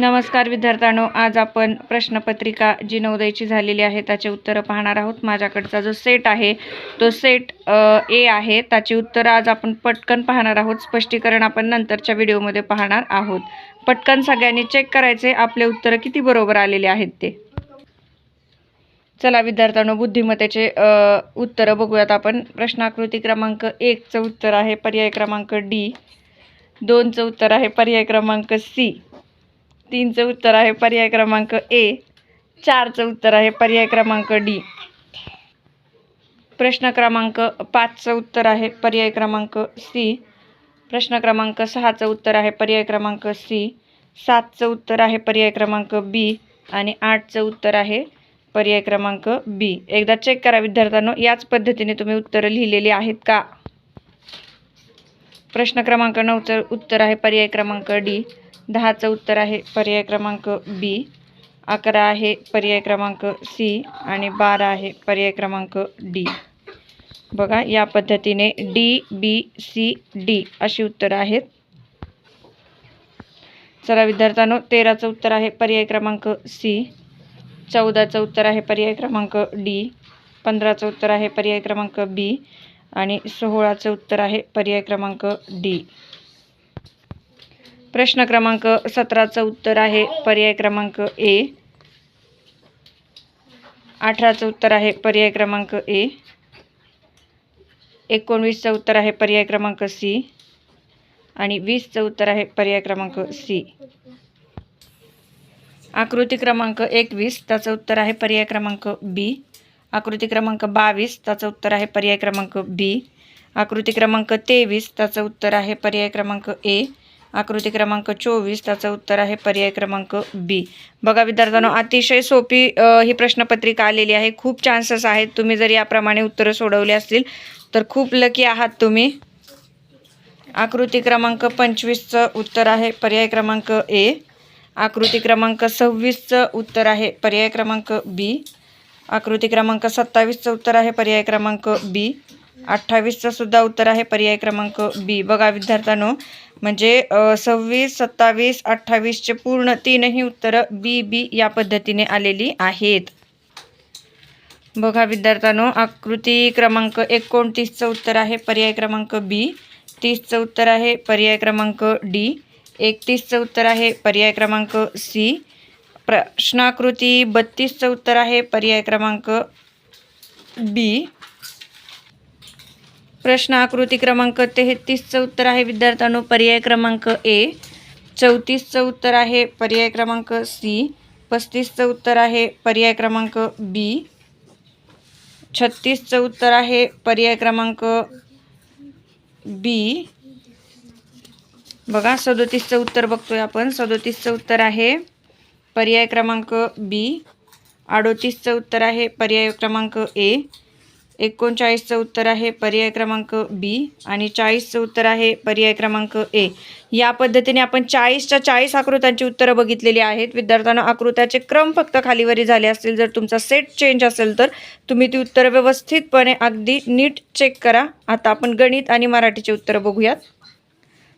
नमस्कार विद्यार्थ्यांनो आज आपण प्रश्नपत्रिका जी नवोदयची झालेली आहे त्याचे उत्तरं पाहणार आहोत. माझ्याकडचा जो सेट आहे तो सेट ए आहे. त्याची उत्तरं आज आपण पटकन पाहणार आहोत. स्पष्टीकरण आपण नंतरच्या व्हिडिओमध्ये पाहणार आहोत. पटकन सगळ्यांनी चेक करायचे. आपले उत्तरं किती बरोबर आलेले आहेत ते. चला विद्यार्थ्यांनो बुद्धिमत्तेचे उत्तरं बघूयात आपण. प्रश्नाकृती क्रमांक एकचं उत्तर आहे पर्याय क्रमांक डी दोनचं उत्तर आहे पर्याय क्रमांक सी तीनचं उत्तर आहे पर्याय क्रमांक ए. चारचं उत्तर आहे पर्याय क्रमांक डी. प्रश्न क्रमांक पाचचं उत्तर आहे पर्याय क्रमांक सी. प्रश्न क्रमांक सहाचं उत्तर आहे पर्याय क्रमांक सी. सातचं उत्तर आहे पर्याय क्रमांक बी. आणि आठचं उत्तर आहे पर्याय क्रमांक बी. एकदा चेक करा विद्यार्थ्यांनो याच पद्धतीने तुम्ही उत्तरं लिहिलेली आहेत का? प्रश्न क्रमांक नऊचं उत्तर आहे पर्याय क्रमांक डी. दहाचं उत्तर आहे पर्याय क्रमांक बी. अकरा आहे पर्याय क्रमांक सी आणि बारा आहे पर्याय क्रमांक डी. बघा या पद्धतीने डी बी सी डी अशी उत्तरं आहेत. चला विद्यार्थ्यांनो तेराचं उत्तर आहे पर्याय क्रमांक सी चौदाचं उत्तर आहे पर्याय क्रमांक डी पंधराचं उत्तर आहे पर्याय क्रमांक बी आणि सोळाचं उत्तर आहे पर्याय क्रमांक डी प्रश्न क्रमांक सतराचं उत्तर आहे पर्याय क्रमांक ए. अठराचं उत्तर आहे पर्याय क्रमांक ए. एकोणवीसचं उत्तर आहे पर्याय क्रमांक सी. आणि वीसचं उत्तर आहे पर्याय क्रमांक सी. आकृती क्रमांक एकवीस त्याचं उत्तर आहे पर्याय क्रमांक बी. आकृती क्रमांक बावीस त्याचं उत्तर आहे पर्याय क्रमांक बी. आकृती क्रमांक तेवीस त्याचं उत्तर आहे पर्याय क्रमांक ए. आकृती क्रमांक चोवीस त्याचं उत्तर आहे पर्याय क्रमांक बी. बघा विद्यार्थ्यांनो अतिशय सोपी ही प्रश्नपत्रिका आलेली आहे. खूप चान्सेस आहेत तुम्ही जर याप्रमाणे उत्तरं सोडवली असतील तर खूप लकी आहात तुम्ही. आकृती क्रमांक पंचवीसचं उत्तर आहे पर्याय क्रमांक ए. आकृती क्रमांक सव्वीसचं उत्तर आहे पर्याय क्रमांक बी. आकृती क्रमांक सत्तावीसचं उत्तर आहे पर्याय क्रमांक बी. अठ्ठावीसचं सुद्धा उत्तर आहे पर्याय क्रमांक बी. बघा विद्यार्थ्यांनो म्हणजे सव्वीस सत्तावीस अठ्ठावीसचे पूर्ण तीनही उत्तरं बी बी या पद्धतीने आलेली आहेत. बघा विद्यार्थ्यांनो आकृती क्रमांक एकोणतीसचं उत्तर आहे पर्याय क्रमांक बी तीसचं उत्तर आहे पर्याय क्रमांक डी एकतीसचं उत्तर आहे पर्याय क्रमांक सी प्रश्नाकृती बत्तीसचं उत्तर आहे पर्याय क्रमांक बी प्रश्न आकृती क्रमांक तेहतीसचं उत्तर आहे. विद्यार्थ्यांनो पर्याय क्रमांक ए. चौतीसचं उत्तर आहे. पर्याय क्रमांक सी. पस्तीसचं उत्तर आहे. पर्याय क्रमांक बी. छत्तीसचं उत्तर आहे. पर्याय क्रमांक बी. बघा सदोतीसचं उत्तर बघतोय आपण. सदोतीसचं उत्तर आहे. पर्याय क्रमांक बी. अडोतीसचं उत्तर आहे. पर्याय क्रमांक ए. एकोणचाळीसचं उत्तर आहे पर्याय क्रमांक बी आणि चाळीसचं उत्तर आहे पर्याय क्रमांक ए या पद्धतीने आपण चाळीसच्या चाळीस आकृत्यांची उत्तरं बघितलेली आहेत. विद्यार्थ्यांना आकृत्याचे क्रम फक्त खालीवरी झाले असतील. जर तुमचा सेट चेंज असेल तर तुम्ही ती उत्तरं व्यवस्थितपणे अगदी नीट चेक करा. आता आपण गणित आणि मराठीचे उत्तरं बघूयात.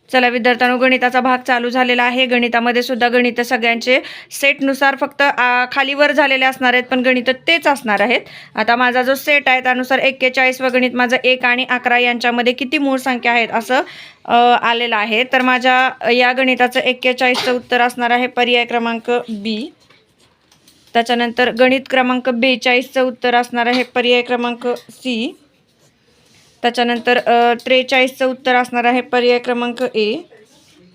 चला विद्यार्थ्यांनो गणिताचा भाग चालू झालेला आहे. गणितामध्ये सुद्धा गणित सगळ्यांचे सेटनुसार फक्त आ, खालीवर झालेले असणार आहेत पण गणित तेच असणार आहेत. आता माझा जो सेट आहे त्यानुसार एक्केचाळीस व गणित माझं एक आणि अकरा यांच्यामध्ये किती मूळ संख्या आहेत असं आलेलं आहे. तर माझ्या या गणिताचं एक्केचाळीसचं उत्तर असणार आहे पर्याय क्रमांक बी त्याच्यानंतर गणित क्रमांक बेचाळीसचं उत्तर असणार आहे पर्याय क्रमांक सी त्याच्यानंतर त्रेचाळीसचं उत्तर असणार आहे पर्याय क्रमांक ए.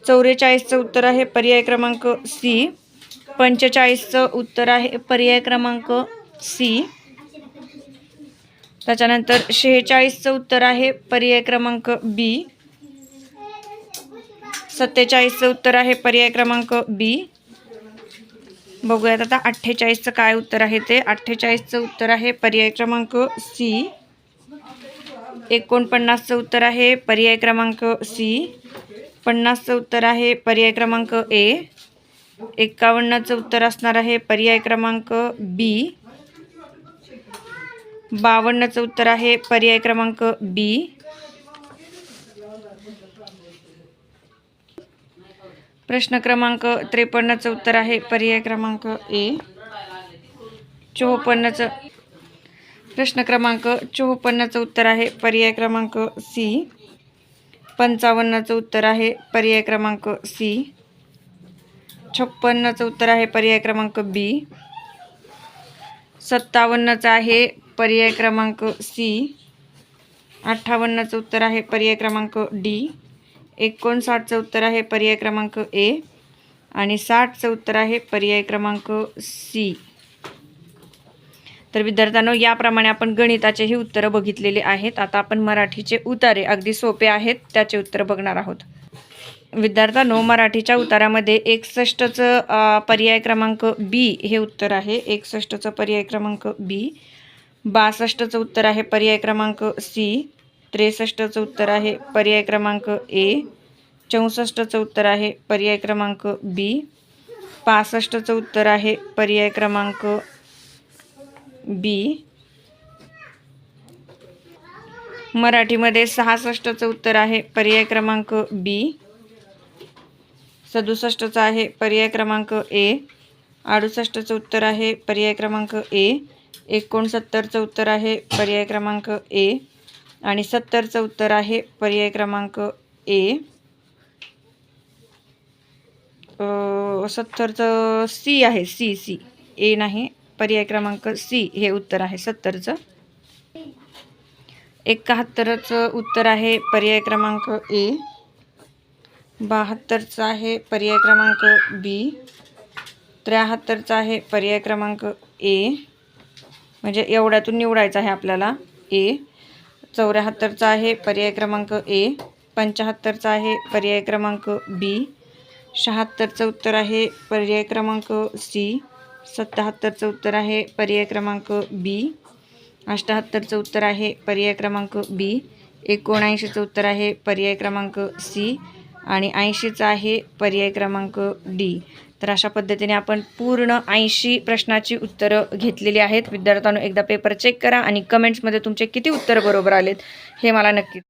चौवेचाळीसचं उत्तर आहे पर्याय क्रमांक सी. पंचेचाळीसचं उत्तर आहे पर्याय क्रमांक सी. त्याच्यानंतर शेहेचाळीसचं उत्तर आहे पर्याय क्रमांक बी. सत्तेचाळीसचं उत्तर आहे पर्याय क्रमांक बी. बघूयात आता अठ्ठेचाळीसचं काय उत्तर आहे ते. अठ्ठेचाळीसचं उत्तर आहे पर्याय क्रमांक सी. एकोणपन्नासचं उत्तर आहे पर्याय क्रमांक सी. पन्नासचं उत्तर आहे पर्याय क्रमांक ए. एक्कावन्नचं उत्तर असणार आहे पर्याय क्रमांक बी. बावन्नचं उत्तर आहे पर्याय क्रमांक बी. प्रश्न क्रमांक त्रेपन्नचं उत्तर आहे पर्याय क्रमांक ए. चोपन्नचं प्रश्न क्रमांक चोपन्नचं उत्तर आहे पर्याय क्रमांक सी. पंचावन्नचं उत्तर आहे पर्याय क्रमांक सी. छप्पन्नचं उत्तर आहे पर्याय क्रमांक बी. सत्तावन्नचं आहे पर्याय क्रमांक सी. अठ्ठावन्नचं उत्तर आहे पर्याय क्रमांक डी. एकोणसाठचं उत्तर आहे पर्याय क्रमांक ए. आणि साठचं उत्तर आहे पर्याय क्रमांक सी. तर विद्यार्थ्यांनो याप्रमाणे आपण गणिताचेही उत्तरं बघितलेले आहेत. आता आपण मराठीचे उतारे अगदी सोपे आहेत त्याचे उत्तर बघणार आहोत. विद्यार्थ्यांनो मराठीच्या उतारामध्ये एकसष्टचं पर्याय क्रमांक बी हे उत्तर आहे. एकसष्टचं पर्याय क्रमांक बी बासष्टचं उत्तर आहे पर्याय क्रमांक सी त्रेसष्टचं उत्तर आहे पर्याय क्रमांक ए चौसष्टचं उत्तर आहे पर्याय क्रमांक बी पासष्टचं उत्तर आहे पर्याय क्रमांक बी. मराठीमध्ये सहासष्टचं उत्तर आहे पर्याय क्रमांक बी. सदुसष्टचं आहे पर्याय क्रमांक ए. अडुसष्टचं उत्तर आहे पर्याय क्रमांक ए. एकोणसत्तरचं उत्तर आहे पर्याय क्रमांक ए. आणि सत्तरचं उत्तर आहे पर्याय क्रमांक ए. सत्तरचं सी आहे सी सी. ए नाही पर्याय क्रमांक सी हे उत्तर आहे सत्तरचं. एकाहत्तरचं उत्तर आहे पर्याय क्रमांक ए. बहात्तरचं आहे पर्याय क्रमांक बी. त्र्याहत्तरचं आहे पर्याय क्रमांक ए. म्हणजे एवढ्यातून निवडायचं आहे आपल्याला ए. चौऱ्याहत्तरचा आहे पर्याय क्रमांक ए. पंच्याहत्तरचा आहे पर्याय क्रमांक बी. शहात्तरचं उत्तर आहे पर्याय क्रमांक सी. सत्याहत्तरचं उत्तर आहे पर्याय क्रमांक बी. अष्ट्याहत्तरचं उत्तर आहे पर्याय क्रमांक बी. एकोणऐंशीचं उत्तर आहे पर्याय क्रमांक सी. आणि ऐंशीचं आहे पर्याय क्रमांक डी. तर अशा पद्धतीने आपण पूर्ण ऐंशी प्रश्नाची उत्तरं घेतलेली आहेत. विद्यार्थ्यांनो एकदा पेपर चेक करा आणि कमेंट्समध्ये तुमचे किती उत्तरं बरोबर आलेत हे मला नक्की